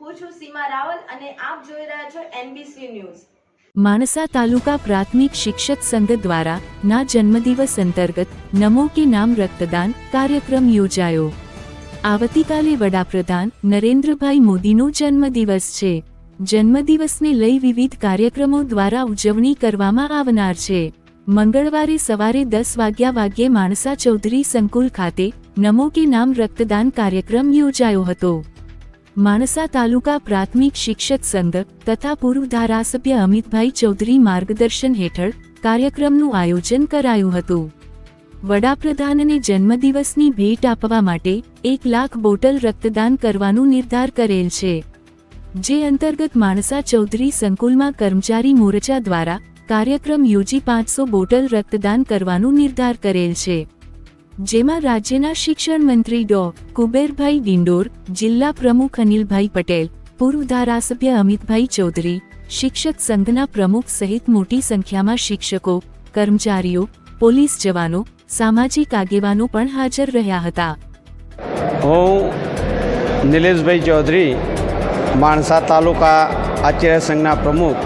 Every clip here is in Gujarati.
હું છું સીમા રાવલ અને આપ જોઈ રહ્યા છો એનબીસી ન્યૂઝ માણસા તાલુકા પ્રાથમિક શિક્ષક સંઘ દ્વારા ના જન્મદિવસ અંતર્ગત નમો કે નામ રક્તદાન કાર્યક્રમ યોજાયો. આવતીકાલે વડાપ્રધાન નરેન્દ્રભાઈ મોદીનો જન્મદિવસ છે. જન્મદિવસને લઈ વિવિધ કાર્યક્રમો દ્વારા ઉજવણી કરવામાં આવનાર છે. મંગળવારે સવારે દસ વાગ્યા વાગ્યે માણસા ચૌધરી સંકુલ ખાતે નમો કે નામ રક્તદાન કાર્યક્રમ યોજાયો હતો. માણસા તાલુકા પ્રાથમિક શિક્ષક સંઘ તથા પૂર્વ ધારાસભ્ય અમિતભાઈ ચૌધરી માર્ગદર્શન હેઠળ કાર્યક્રમનું આયોજન કરાયું હતું. વડાપ્રધાનને જન્મદિવસની ભેટ આપવા માટે એક લાખ બોટલ રક્તદાન કરવાનું નિર્ધાર કરેલ છે. જે અંતર્ગત માણસા ચૌધરી સંકુલમાં કર્મચારી મોરચા દ્વારા કાર્યક્રમ યોજી પાંચસો બોટલ રક્તદાન કરવાનું નિર્ધાર કરેલ છે. જેમાં રાજ્યના શિક્ષણ મંત્રી ડો. કુબેરભાઈ ડિંડોર, જિલ્લા પ્રમુખ અનિલભાઈ પટેલ, પૂર્વ ધારાસભ્ય અમિતભાઈ ચૌધરી, શિક્ષક સંઘના પ્રમુખ સહિત મોટી સંખ્યામાં શિક્ષકો, કર્મચારીઓ, પોલીસ જવાનો, સામાજિક આગેવાનો પણ હાજર રહ્યા હતા. હું નિલેશભાઈ ચૌધરી, માણસા તાલુકા આચાર્ય સંઘના પ્રમુખ.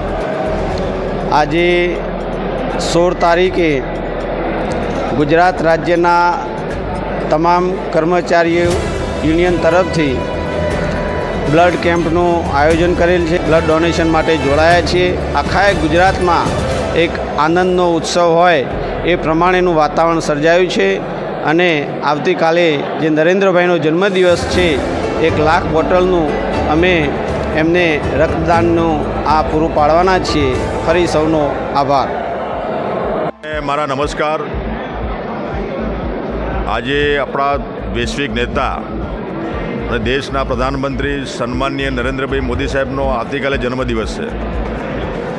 આજે સોળ તારીખે ગુજરાત રાજ્યના તમામ કર્મચારીઓ યુનિયન તરફથી બ્લડ કેમ્પનું આયોજન કરેલ છે. બ્લડ ડોનેશન માટે જોડાયા છીએ. આખા ગુજરાતમાં એક આનંદનો ઉત્સવ હોય એ પ્રમાણેનું વાતાવરણ સર્જાયું છે અને આવતીકાલે જે નરેન્દ્રભાઈનો જન્મદિવસ છે, એક લાખ બોટલનું અમે એમને રક્તદાનનું આ પૂરું પાડવાના છીએ. ફરી સૌનો આભાર. મારા નમસ્કાર. આજે આપણા વૈશ્વિક નેતા અને દેશના પ્રધાનમંત્રી સન્માનીય નરેન્દ્રભાઈ મોદી સાહેબનો આવતીકાલે જન્મદિવસ છે.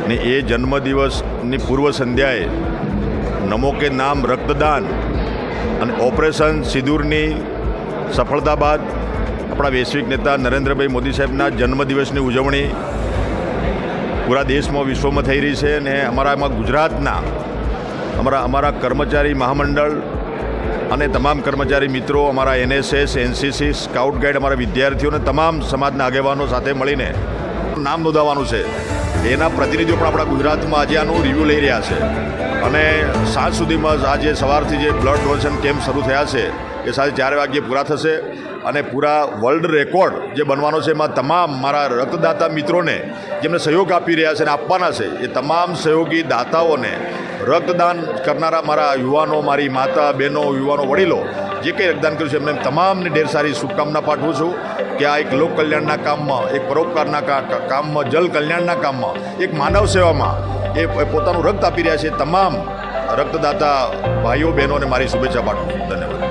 ને એ જન્મદિવસની પૂર્વ સંધ્યાએ નમો કે નામ રક્તદાન અને ઓપરેશન સિંદૂરની સફળતા બાદ આપણા વૈશ્વિક નેતા નરેન્દ્રભાઈ મોદી સાહેબના જન્મદિવસની ઉજવણી પૂરા દેશમાં વિશ્વમાં થઈ રહી છે અને અમારા એમાં ગુજરાતના, અમારા અમારા કર્મચારી મહામંડળ અને તમામ કર્મચારી મિત્રો, અમારા એનએસએસ એનસીસી સ્કાઉટ ગાઈડ અમારા વિદ્યાર્થીઓને તમામ સમાજના આગેવાનો સાથે મળીને નામ નોંધાવવાનું છે. એના પ્રતિનિધિઓ પણ આપણા ગુજરાતમાં આજે આનું રિવ્યૂ લઈ રહ્યા છે. અને સાંજ સુધીમાં આજે સવારથી જે બ્લડ ડોનેશન કેમ્પ શરૂ થયા છે, એ સાંજે ચાર વાગ્યે પૂરા થશે. અને પૂરા વર્લ્ડ રેકોર્ડ જે બનવાનો છે એમાં તમામ મારા રક્તદાતા મિત્રોને જેમને સહયોગ આપી રહ્યા છે અને આપવાના છે, એ તમામ સહયોગી દાતાઓને રક્તદાન કરનારા મારા યુવાનો, મારી માતા, બહેનો, યુવાનો, વડીલો, જે કંઈ રક્તદાન કર્યું છે, એમને તમામને ઢેર સારી શુભકામના પાઠવું છું કે આ એક લોક કલ્યાણના કામમાં, એક પરોપકારના કામમાં, જલ કલ્યાણના કામમાં, એક માનવ સેવામાં એ પોતાનું રક્ત આપી રહ્યા છે તમામ રક્તદાતા ભાઈઓ, બહેનોને મારી શુભેચ્છા પાઠવું ધન્યવાદ.